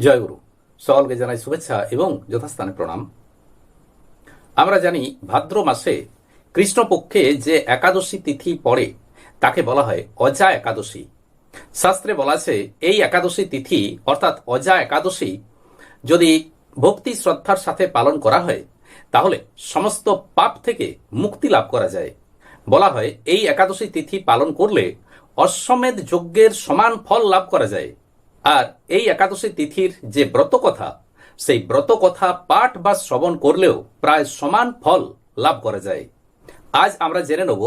জয়গুরু। সকলকে জানাই শুভেচ্ছা এবং যথাস্থানে প্রণাম। আমরা জানি ভাদ্র মাসে কৃষ্ণপক্ষে যে একাদশী তিথি পড়ে, তাকে বলা হয় অজা একাদশী। শাস্ত্রে বলা আছে, এই একাদশী তিথি, অর্থাৎ অজা একাদশী, যদি ভক্তি শ্রদ্ধার সাথে পালন করা হয়, তাহলে সমস্ত পাপ থেকে মুক্তি লাভ করা যায়। বলা হয়, এই একাদশী তিথি পালন করলে অশ্বমেধ যজ্ঞের সমান ফল লাভ করা যায়। আর এই একাদশী তিথির যে ব্রত কথা সেই ব্রত কথা পাঠ বা শ্রবণ করলেও প্রায় সমান ফল লাভ করা যায়। আজ আমরা জেনে নেব,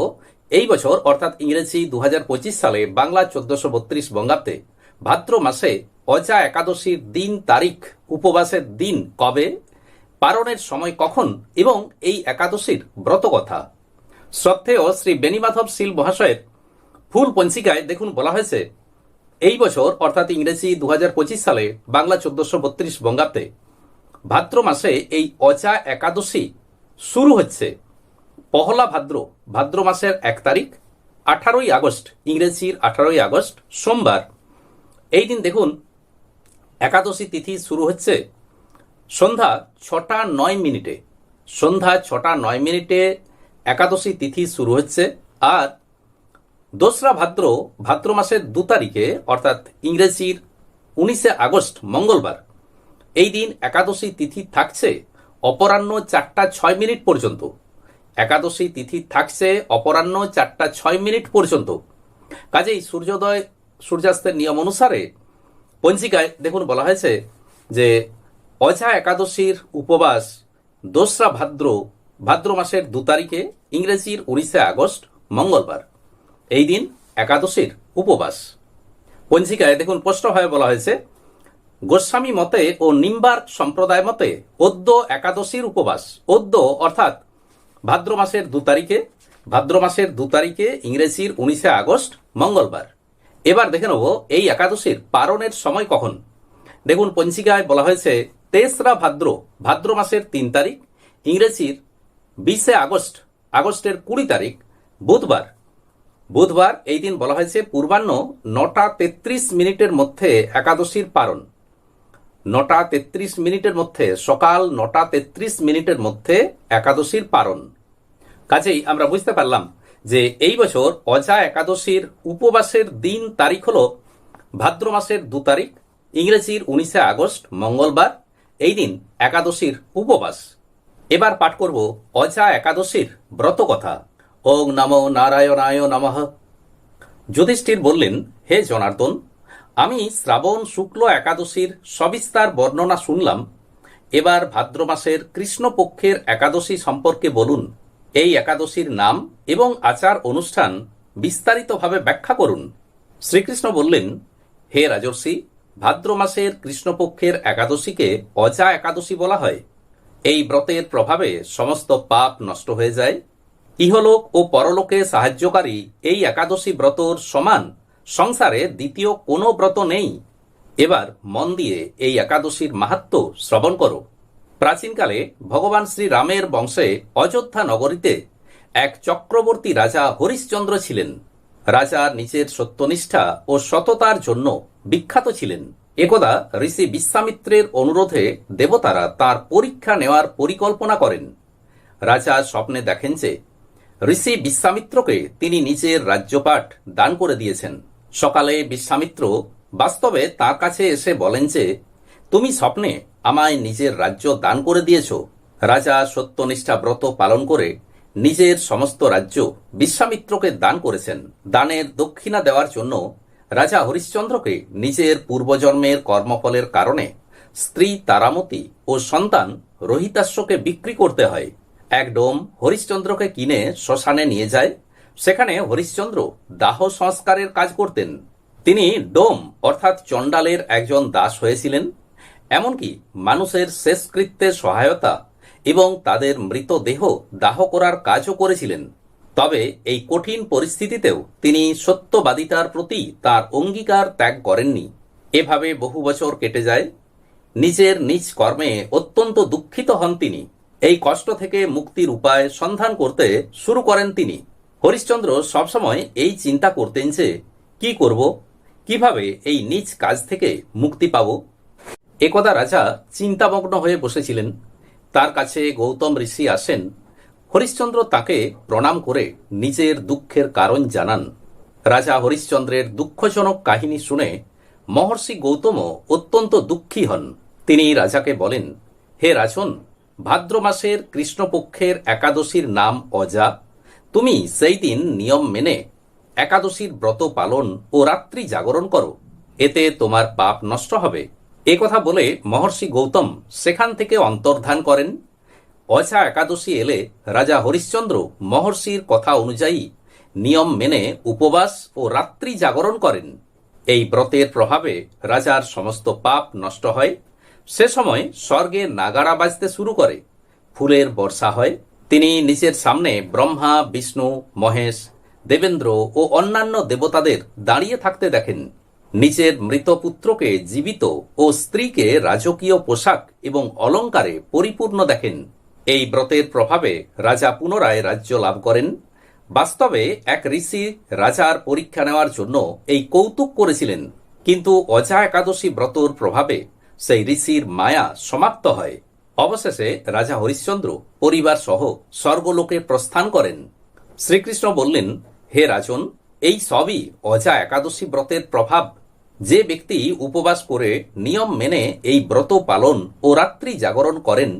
এই বছর, অর্থাৎ ইংরেজি দু হাজার পঁচিশ সালে বাংলা চোদ্দশো বত্রিশ বঙ্গাব্দে ভাদ্র মাসে অজা একাদশীর দিন তারিখ, উপবাসের দিন কবে, পারণের সময় কখন এবং এই একাদশীর ব্রত কথা শ্রদ্ধেয় শ্রী বেনিমাধব শীল মহাশয়ের ফুল পঞ্চিকায় দেখুন বলা হয়েছে এই বছর, অর্থাৎ ইংরেজি দু হাজার পঁচিশ সালে বাংলা চোদ্দশো বত্রিশ বঙ্গাব্দে ভাদ্র মাসে এই অচা একাদশী শুরু হচ্ছে। পহলা ভাদ্র ভাদ্র মাসের এক তারিখ, আঠারোই আগস্ট, ইংরেজির আঠারোই আগস্ট সোমবার। এই দিন দেখুন, একাদশী তিথি শুরু হচ্ছে সন্ধ্যা ছটা নয় মিনিটে। সন্ধ্যা ছটা নয় মিনিটে একাদশী তিথি শুরু হচ্ছে, আর দোসরা ভাদ্র ভাদ্র মাসের দু তারিখে, অর্থাৎ ইংরেজির উনিশে আগস্ট, মঙ্গলবার, এই দিন একাদশী তিথি থাকছে অপরাহ্ন চারটা ছয় মিনিট পর্যন্ত। একাদশী তিথি থাকছে অপরাহ্ন চারটা ছয় মিনিট পর্যন্ত। কাজেই সূর্যোদয়, সূর্যাস্তের নিয়ম অনুসারে পঞ্জিকায় দেখুন বলা হয়েছে যে অঝা একাদশীর উপবাস দোসরা ভাদ্র ভাদ্র মাসের দু তারিখে, ইংরেজির উনিশে আগস্ট, মঙ্গলবার। এই দিন একাদশীর উপবাস। পঞ্জিকায় দেখুন, স্পষ্টভাবে বলা হয়েছে, গোস্বামী মতে ও নিম্বার সম্প্রদায় মতে অদ্য একাদশীর উপবাস। অদ্য অর্থাৎ ভাদ্র মাসের দু তারিখে, ভাদ্র মাসের দু তারিখে ইংরেজির উনিশে আগস্ট, মঙ্গলবার। এবার দেখে নেব, এই একাদশীর পারণের সময় কখন? দেখুন, পঞ্জিকায় বলা হয়েছে, তেসরা ভাদ্র ভাদ্র মাসের তিন তারিখ, ইংরেজির বিশে আগস্ট, আগস্টের কুড়ি তারিখ, বুধবার। বুধবার এই দিন বলা হয়েছে, পূর্বাহ্ন নটা তেত্রিশ মিনিটের মধ্যে একাদশীর পারণ নটা তেত্রিশ মিনিটের মধ্যে, সকাল নটা তেত্রিশ মিনিটের মধ্যে একাদশীর পারণ কাজেই আমরা বুঝতে পারলাম যে এই বছর অজা একাদশীর উপবাসের দিন তারিখ হল ভাদ্র মাসের দু তারিখ, ইংরেজির উনিশে আগস্ট, মঙ্গলবার, এই দিন একাদশীর উপবাস। এবার পাঠ করব অজা একাদশীর ব্রত কথা। ওং নমো নারায়ণায় নমঃ। যুধিষ্ঠির বললেন, হে জনার্দন, আমি শ্রাবণ শুক্ল একাদশীর সবিস্তার বর্ণনা শুনলাম। এবার ভাদ্র মাসের কৃষ্ণপক্ষের একাদশী সম্পর্কে বলুন। এই একাদশীর নাম এবং আচার অনুষ্ঠান বিস্তারিতভাবে ব্যাখ্যা করুন। শ্রীকৃষ্ণ বললেন, হে রাজর্ষি, ভাদ্র মাসের কৃষ্ণপক্ষের একাদশীকে অজা একাদশী বলা হয়। এই ব্রতের প্রভাবে সমস্ত পাপ নষ্ট হয়ে যায়। ইহলোক ও পরলোকে সাহায্যকারী এই একাদশী ব্রতর সমান, সংসারে দ্বিতীয় কোনো ব্রত নেই। এবার মন দিয়ে এই একাদশীর মাহাত্ম শ্রবণ করো। প্রাচীনকালে ভগবান শ্রী রামের বংশে অযোধ্যা নগরীতে এক চক্রবর্তী রাজা হরিশ্চন্দ্র ছিলেন। রাজা নিজের সত্যনিষ্ঠা ও সততার জন্য বিখ্যাত ছিলেন। একদা ঋষি বিশ্বামিত্রের অনুরোধে দেবতারা তার পরীক্ষা নেওয়ার পরিকল্পনা করেন। রাজা স্বপ্নে দেখেন যে ঋষি বিশ্বামিত্রকে তিনি নিজের রাজ্যপাঠ দান করে দিয়েছেন। সকালে বিশ্বামিত্র বাস্তবে তার কাছে এসে বলেন যে, তুমি স্বপ্নে আমায় নিজের রাজ্য দান করে দিয়েছ। রাজা সত্যনিষ্ঠা ব্রত পালন করে নিজের সমস্ত রাজ্য বিশ্বামিত্রকে দান করেছেন। দানের দক্ষিণা দেওয়ার জন্য রাজা হরিশ্চন্দ্রকে নিজের পূর্বজন্মের কর্মফলের কারণে স্ত্রী তারামতি ও সন্তান রোহিতাশ্বকে বিক্রি করতে হয়। এক ডোম হরিশ্চন্দ্রকে কিনে শ্মশানে নিয়ে যায়। সেখানে হরিশ্চন্দ্র দাহ সংস্কারের কাজ করতেন। তিনি ডোম, অর্থাৎ চণ্ডালের একজন দাস হয়েছিলেন। এমনকি মানুষের শেষকৃত্যে সহায়তা এবং তাদের মৃতদেহ দাহ করার কাজও করেছিলেন। তবে এই কঠিন পরিস্থিতিতেও তিনি সত্যবাদিতার প্রতি তার অঙ্গীকার ত্যাগ করেননি। এভাবে বহু বছর কেটে যায়। নিজের নিজ কর্মে অত্যন্ত দুঃখিত হন তিনি। এই কষ্ট থেকে মুক্তির উপায় সন্ধান করতে শুরু করেন তিনি। হরিশ্চন্দ্র সবসময় এই চিন্তা করতেন যে, কি করব? কীভাবে এই নিজ কাজ থেকে মুক্তি পাব? একদা রাজা চিন্তামগ্ন হয়ে বসেছিলেন। তার কাছে গৌতম ঋষি আসেন। হরিশ্চন্দ্র তাকে প্রণাম করে নিজের দুঃখের কারণ জানান। রাজা হরিশ্চন্দ্রের দুঃখজনক কাহিনী শুনে মহর্ষি গৌতমও অত্যন্ত দুঃখী হন। তিনি রাজাকে বলেন, হে রাজন ভাদ্র মাসের কৃষ্ণপক্ষের একাদশীর নাম অজা। তুমি সেই দিন নিয়ম মেনে একাদশীর ব্রত পালন ও রাত্রি জাগরণ করো। এতে তোমার পাপ নষ্ট হবে। এ কথা বলে মহর্ষি গৌতম সেখান থেকে অন্তর্ধান করেন। অজা একাদশী এলে রাজা হরিশ্চন্দ্র মহর্ষির কথা অনুযায়ী নিয়ম মেনে উপবাস ও রাত্রি জাগরণ করেন। এই ব্রতের প্রভাবে রাজার সমস্ত পাপ নষ্ট হয়। সে সময় স্বর্গে নাগাড়া বাজতে শুরু করে। ফুলের বর্ষা হয়। তিনি নিজের সামনে ব্রহ্মা, বিষ্ণু, মহেশ, দেবেন্দ্র ও অন্যান্য দেবতাদের দাঁড়িয়ে থাকতে দেখেন। নিজের মৃত পুত্রকে জীবিত ও স্ত্রীকে রাজকীয় পোশাক এবং অলঙ্কারে পরিপূর্ণ দেখেন। এই ব্রতের প্রভাবে রাজা পুনরায় রাজ্য লাভ করেন। বাস্তবে এক ঋষি রাজার পরীক্ষা নেওয়ার জন্য এই কৌতুক করেছিলেন। কিন্তু অজা একাদশী ব্রতর প্রভাবে সেই ঋষির মায়া সমাপ্ত হয়। অবশেষে রাজা হরিশ্চন্দ্র পরিবার সহ স্বর্গলোকে প্রস্থান করেন। শ্রীকৃষ্ণ বললেন, হে রাজন, এই সবই অজা একাদশী ব্রতের প্রভাব। যে ব্যক্তি উপবাস করে নিয়ম মেনে এই ব্রত পালন ও রাত্রি জাগরণ করেন,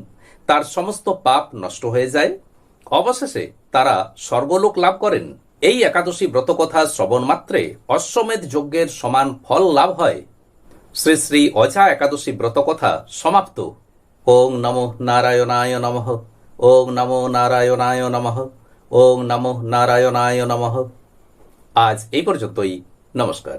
তার সমস্ত পাপ নষ্ট হয়ে যায়। অবশেষে তারা স্বর্গলোক লাভ করেন। এই একাদশী ব্রতকথা শ্রবণ মাত্রে অশ্বমেধ যজ্ঞের সমান ফল লাভ হয়। শ্রী শ্রী অজা একাদশী ব্রতকথা সমাপ্ত। ওং নমো নারায়ণায় নমঃ। ওং নমো নারায়ণায় নমঃ। ওং নমো নারায়ণায় নমঃ। আজ এই পর্যন্তই। নমস্কার।